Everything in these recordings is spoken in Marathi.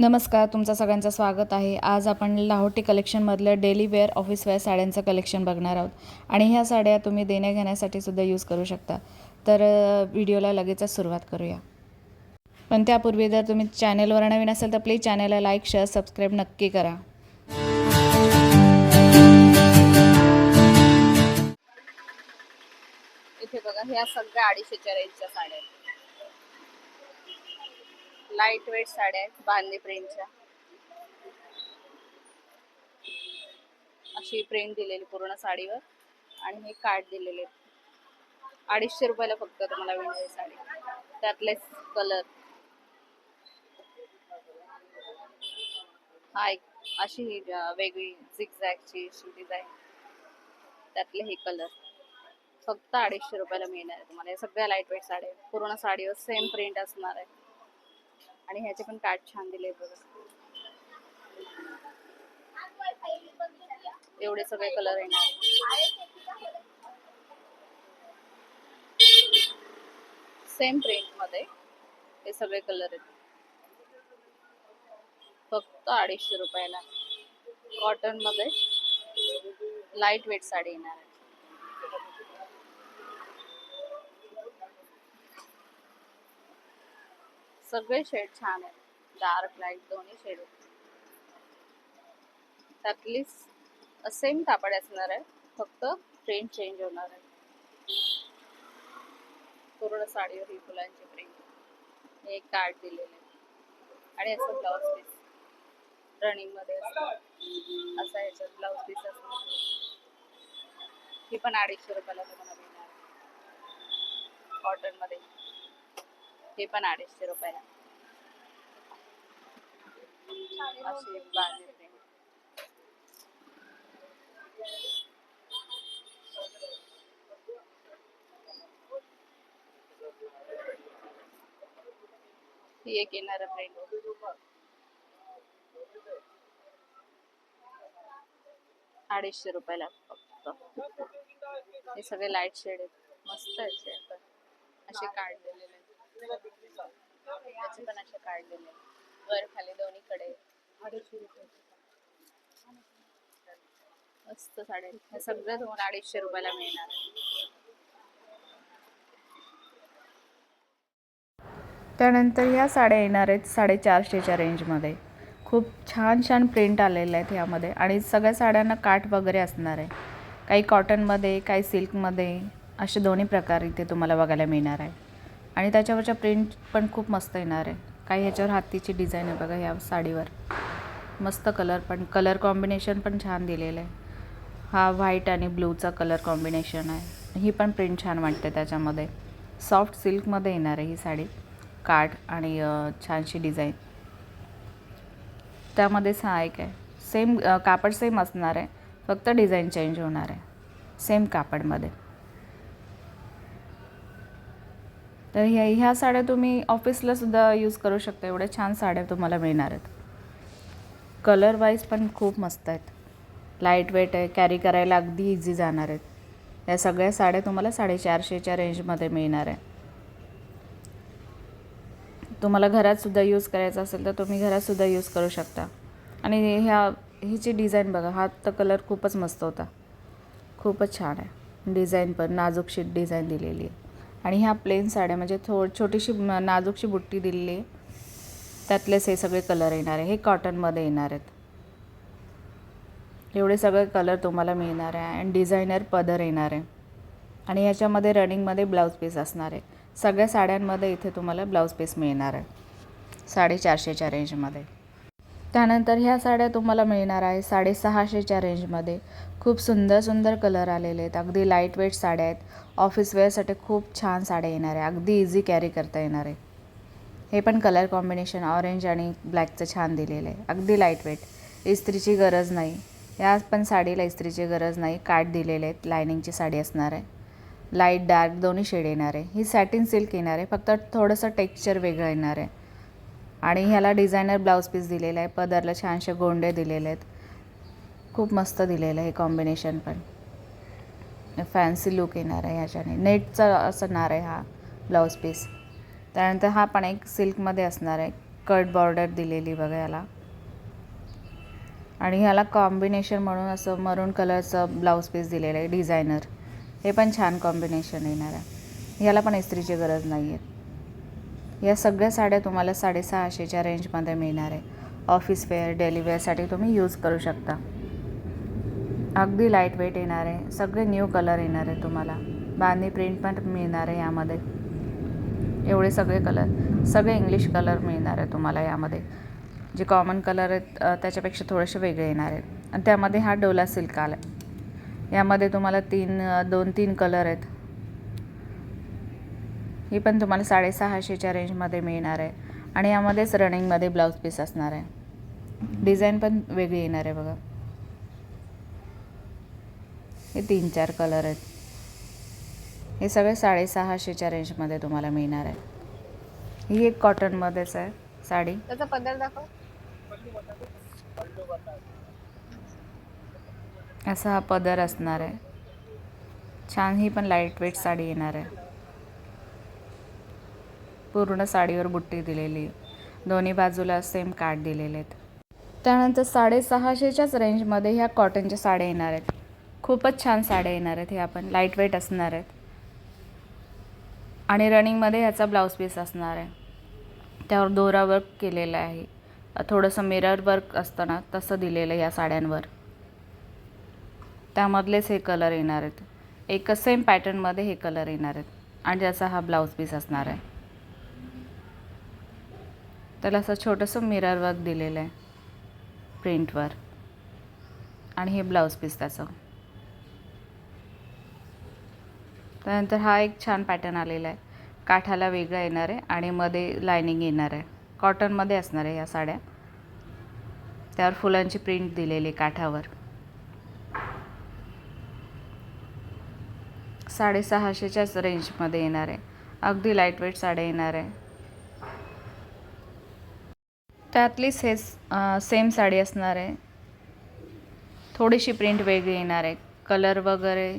नमस्कार तुमचं सगळ्यांचं स्वागत आहे. आज आपण लाहोटी कलेक्शनमधलं डेली वेअर ऑफिस वेअर साड्यांचं कलेक्शन बघणार आहोत. आणि ह्या साड्या तुम्ही देण्या घेण्यासाठी सुद्धा यूज करू शकता. तर व्हिडिओला लगेचच सुरुवात करूया. पण त्यापूर्वी जर तुम्ही चॅनेलवर नवीन असेल तर प्लीज चॅनलला लाईक शेअर सबस्क्राईब नक्की करा. इथे बघा ह्या सगळ्या अडीचशेच्या रेंजच्या साड्या लाइट वेट साड्या आहेत बांधणी प्रिंटच्या. अशी प्रिंट दिलेली पूर्ण साडीवर आणि हे कार्ड दिलेले आहेत. अडीचशे रुपयाला फक्त तुम्हाला मिळणार साडी. त्यातलेच कलर हा एक अशी ही वेगळी झिगझॅगची अशी डिझाईन त्यातले हे कलर फक्त अडीचशे रुपयाला मिळणार आहे तुम्हाला. या सगळ्या लाइट वेट साड्या आहेत. पूर्ण साडीवर सेम प्रिंट असणार आहे. आणि ह्याचे पण कार्ड छान दिले बघा. एवढे सगळे कलर येणार सेम प्रिंटमध्ये हे सगळे कलर आहेत. फक्त अडीचशे रुपयाला. कॉटनमध्ये लाइट वेट साडी येणार आहे. सगळे शेड छान आहेत. डार्क लाइट दोन्ही शेड त्यातली सेम कापड असणार आहे. फक्त प्रिंट चेंज होणार आहे. पूर्ण साडीवर ही फुलांची प्रिंट हे एक कार्ड दिलेले आहे. आणि असं ब्लाउज पीस रनिंगमध्ये असा ह्याच्यात ब्लाउज पीस असणार. ही पण अडीचशे रुपयाला तुम्हाला मिळणार. कॉटनमध्ये. हे पण अडीचशे रुपयाला. अशी एक ही एक येणार प्रिंट अडीचशे रुपयाला फक्त. हे सगळे लाइट शेड आहेत. मस्त आहेत शेड काढलेले असे दिलेले आहेत याचे पण असे वर खाली दोन्हीकडे. अडीचशे रुपये. मस्त साड्या. हे सगळं तुम्हाला अडीचशे रुपयाला मिळणार. त्यानंतर ह्या साड्या येणार आहेत साडेचारशेच्या रेंजमध्ये. खूप छान छान प्रिंट आलेले आहेत ह्यामध्ये आणि सगळ्या साड्यांना काठ वगैरे असणार आहे. काही कॉटनमध्ये काही सिल्कमध्ये असे दोन्ही प्रकार इथे तुम्हाला बघायला मिळणार आहे. आणि त्याच्यावरच्या प्रिंट पण खूप मस्त येणार आहे. काही ह्याच्यावर हातीची डिझाईन आहे बघा ह्या साडीवर. मस्त कलर पण कलर कॉम्बिनेशन पण छान दिलेलं आहे. हा व्हाईट आणि ब्लूचा कलर कॉम्बिनेशन आहे. ही पण प्रिंट छान वाटते त्याच्यामध्ये. सॉफ्ट सिल्कमध्ये येणार आहे ही साडी. काठ आणि छानशी डिझाईन त्यामध्ये सहा एक आहे. सेम कापड सेम असणार आहे. फक्त डिझाईन चेंज होणार आहे. सेम कापडमध्ये. तर ह्या ह्या साड्या तुम्ही ऑफिसलासुद्धा यूज करू शकता. एवढ्या छान साड्या तुम्हाला मिळणार आहेत. कलर वाईज पण खूप मस्त आहेत. लाइट वेट आहे कॅरी करायला अगदी इझी जाणार आहेत. या सगळ्या साड्या तुम्हाला साडेचारशेच्या रेंजमध्ये मिळणार आहे तुम्हाला घरातसुद्धा यूज करायचा असेल तर तुम्ही घरातसुद्धा यूज करू शकता. आणि ह्या हिची डिझाईन बघा हा तर कलर खूपच मस्त होता. खूपच छान आहे. डिझाईन पण नाजूकशी डिझाईन दिलेली आहे. आणि ह्या प्लेन साड्या म्हणजे थो छोटीशी नाजूकशी बुट्टी दिलेली आहे त्यातलेच हे सगळे कलर येणार आहे. हे कॉटनमध्ये येणार आहेत. एवढे सगळे कलर तुम्हाला मिळणार आहे अँड डिझायनर पदर येणार आहे. आणि ह्याच्यामध्ये रनिंगमध्ये ब्लाऊज पीस असणार आहे. सगळ्या साड्यांमध्ये इथे तुम्हाला ब्लाऊज पीस मिळणार आहे. साडेचारशेच्या रेंजमध्ये त्यानंतर ह्या साड्या तुम्हाला मिळणार आहे साडेसहाशेच्या रेंजमध्ये खूप सुंदर सुंदर कलर आलेले आहेत. अगदी लाइट वेट साड्या आहेत. ऑफिस वेअरसाठी खूप छान साड्या येणार आहे. अगदी इझी कॅरी करता येणार आहे. हे पण कलर कॉम्बिनेशन ऑरेंज आणि ब्लॅकचं छान दिलेलं आहे. अगदी लाइट वेट इस्त्रीची गरज नाही. या पण साडीला इस्त्रीची गरज नाही. काठ दिलेले आहेत. लायनिंगची साडी असणार आहे. लाइट डार्क दोन्ही शेड येणार आहे. ही सॅटिन सिल्क येणार आहे. फक्त थोडंसं टेक्स्चर वेगळं येणार आहे. आणि ह्याला डिझायनर ब्लाऊज पीस दिलेला आहे. पदरला छानसे गोंडे दिलेले आहेत. खूप मस्त दिलेलं आहे हे कॉम्बिनेशन पण. फॅन्सी लुक येणार आहे ह्याच्याने. नेटचा असणार आहे हा ब्लाऊज पीस. त्यानंतर हा पण एक सिल्कमध्ये असणार आहे. कट बॉर्डर दिलेली बघा याला. आणि ह्याला कॉम्बिनेशन म्हणून असं मरून कलरचं ब्लाऊज पीस दिलेलं आहे. डिझायनर हे पण छान कॉम्बिनेशन येणार आहे. ह्याला पण इस्त्रीची गरज नाही आहे या सगळ्या साड्या तुम्हाला साडेसहाशेच्या रेंजमध्ये मिळणार आहे. ऑफिस वेअर डेली वेअरसाठी तुम्ही यूज करू शकता. अगदी लाइट वेट येणार आहे. सगळे न्यू कलर येणार आहे तुम्हाला. बांधणी प्रिंट पण मिळणार आहे यामध्ये. एवढे सगळे कलर सगळे इंग्लिश कलर मिळणार आहे तुम्हाला यामध्ये. जे कॉमन कलर आहेत त्याच्यापेक्षा थोडेसे वेगळे येणार आहेत. आणि त्यामध्ये हा डोला सिल्क आला आहे यामध्ये तुम्हाला तीन दोन तीन कलर आहेत. ही पण तुम्हाला साडेसहाशेच्या रेंजमध्ये मिळणार आहे. आणि यामध्येच रनिंगमध्ये ब्लाऊज पीस असणार आहे. डिझाईन पण वेगळी येणार आहे बघा. हे तीन चार कलर आहेत. हे सगळे साडेसहाशेच्या रेंजमध्ये तुम्हाला मिळणार आहे. ही एक कॉटनमध्येच आहे साडी. त्याचा पदर दाखव. असा हा पदर असणार आहे. छान ही पण लाइट वेट साडी येणार आहे. पूर्ण साडीवर बुट्टी दिलेली. दोन्ही बाजूला सेम काठ दिलेले आहेत. त्यानंतर साडेसहाशेच्याच रेंजमध्ये ह्या कॉटनच्या साड्या येणार आहेत. खूपच छान साड्या येणार आहेत हे आपण लाइट वेट असणार आहेत. आणि रनिंगमध्ये ह्याचा ब्लाऊज पीस असणार आहे. त्यावर दोरा वर्क केलेलं आहे. थोडंसं मिरर वर्क असतं ना तसं दिलेलं आहे या साड्यांवर. त्यामधलेच हे कलर येणार आहेत. एकच सेम पॅटर्नमध्ये हे कलर येणार आहेत. आणि त्याचा हा ब्लाऊज पीस असणार आहे. त्याला असं छोटंसं मिरर वर्क दिलेलं आहे. प्रिंटवर आणि हे ब्लाऊज पीस त्याचं. त्यानंतर हा एक छान पॅटर्न आलेला आहे. काठाला वेगळा येणार आहे आणि मध्ये लायनिंग येणार आहे. कॉटनमध्ये असणार आहे या साड्या. त्यावर फुलांची प्रिंट दिलेली काठावर. साडेसहाशेच्याच रेंजमध्ये येणार आहे. अगदी लाईटवेट साड्या येणार आहे. त्यातलीच हे सेम साडी असणार आहे. थोडीशी प्रिंट वेगळी येणार आहे. कलर वगैरे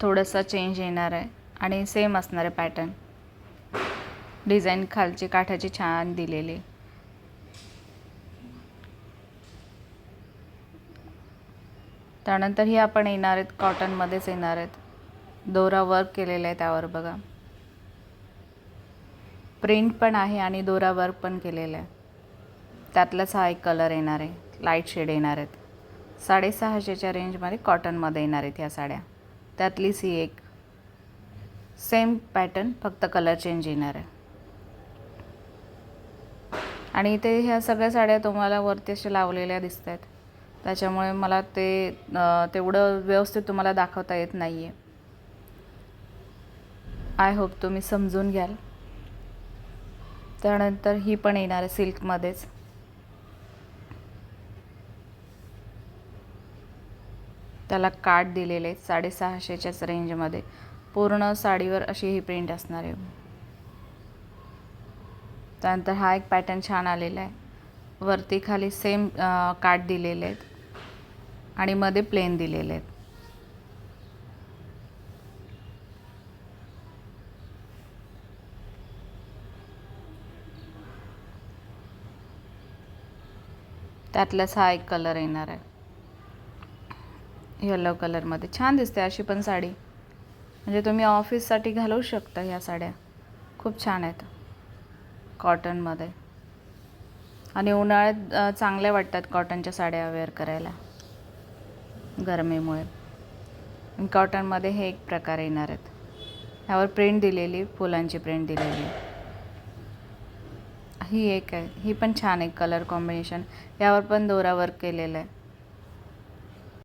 थोडासा चेंज येणार आहे आणि सेम असणार आहे पॅटर्न. डिझाईन खालची काठाची छान दिलेली. त्यानंतर ही आपण येणार आहेत कॉटनमध्येच येणार आहेत. दोरा वर्क केलेला आहे त्यावर बघा. प्रिंट पण आहे आणि दोरा वर्क पण केलेलं आहे. त्यातलाच हा एक कलर येणार आहे. लाइट शेड येणार आहेत. साडेसहाशेच्या रेंजमध्ये कॉटनमध्ये येणार आहेत ह्या साड्या. त्यातलीच ही एक. सेम पॅटर्न फक्त कलर चेंज येणार आहे. आणि इथे ह्या सगळ्या साड्या तुम्हाला वरती अशा लावलेल्या दिसत आहेत त्याच्यामुळे मला ते तेवढं व्यवस्थित तुम्हाला दाखवता येत नाही आहे आय होप तुम्ही समजून घ्याल. त्यानंतर ही पण येणार आहे सिल्कमध्येच त्याला काट दिलेले आहेत साडेसहाशेच्याच रेंजमध्ये पूर्ण साडीवर अशी ही प्रिंट असणार आहे. त्यानंतर हा एक पॅटर्न छान आलेला आहे. वरती खाली सेम काट दिलेले आहेत आणि मध्ये प्लेन दिलेले आहेत. त्यातलाच हा एक कलर येणार आहे. येलो कलरमध्ये छान दिसते अशी पण साडी. म्हणजे तुम्ही ऑफिससाठी घालवू शकता ह्या साड्या. खूप छान आहेत. कॉटनमध्ये आणि उन्हाळ्यात चांगल्या वाटतात कॉटनच्या साड्या वेअर करायला. गरमीमुळे. कॉटनमध्ये हे एक प्रकार येणार आहेत. ह्यावर प्रिंट दिलेली फुलांची प्रिंट दिलेली. ही एक आहे. ही पण छान आहे कलर कॉम्बिनेशन यावर पण दोरा वर्क केलेलं आहे.